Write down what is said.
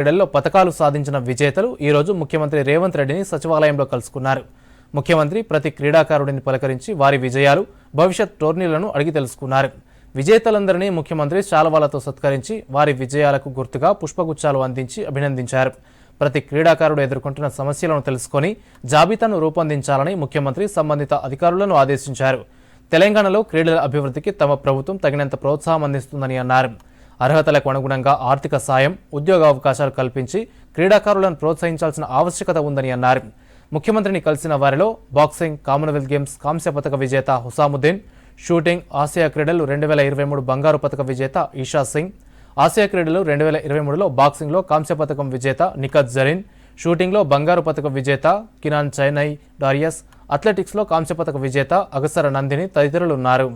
క్రీడల్లో పథకాలు సాధించిన విజేతలు ఈరోజు ముఖ్యమంత్రి రేవంత్ రెడ్డిని సచివాలయంలో కలుసుకున్నారు. ముఖ్యమంత్రి ప్రతి క్రీడాకారుడిని పలకరించి వారి విజయాలు భవిష్యత్ టోర్నీలను అడిగి తెలుసుకున్నారు. విజేతలందరినీ ముఖ్యమంత్రి శాలువాలతో సత్కరించి వారి విజయాలకు గుర్తుగా పుష్పగుచ్చాలు అందించి అభినందించారు. ప్రతి క్రీడాకారుడు ఎదుర్కొంటున్న సమస్యలను తెలుసుకొని జాబితాను రూపొందించాలని ముఖ్యమంత్రి సంబంధిత అధికారులను ఆదేశించారు. తెలంగాణలో క్రీడల అభివృద్ధికి తమ ప్రభుత్వం తగినంత ప్రోత్సాహం అందిస్తుందని అన్నారు. అర్హతలకు అనుగుణంగా ఆర్థిక సాయం ఉద్యోగ అవకాశాలు కల్పించి క్రీడాకారులను ప్రోత్సహించాల్సిన ఆవశ్యకత ఉందని అన్నారు. ముఖ్యమంత్రిని కలిసిన వారిలో బాక్సింగ్ కామన్వెల్త్ గేమ్స్ కాంస్య పథక విజేత హుసాముద్దీన్ షూటింగ్ ఆసియా క్రీడలు రెండు వేల ఇరవై మూడు బంగారు పథక విజేత ఈషా సింగ్ ఆసియా క్రీడలు రెండు వేల ఇరవై మూడులో బాక్సింగ్లో కాంస్య పథకం విజేత నిఖత్ జరీన్ షూటింగ్లో బంగారు పథక విజేత కినాన్ చైనై డారియస్ అథ్లెటిక్స్లో కాంస్య పథక విజేత అగసర నందిని తదితరులు ఉన్నారు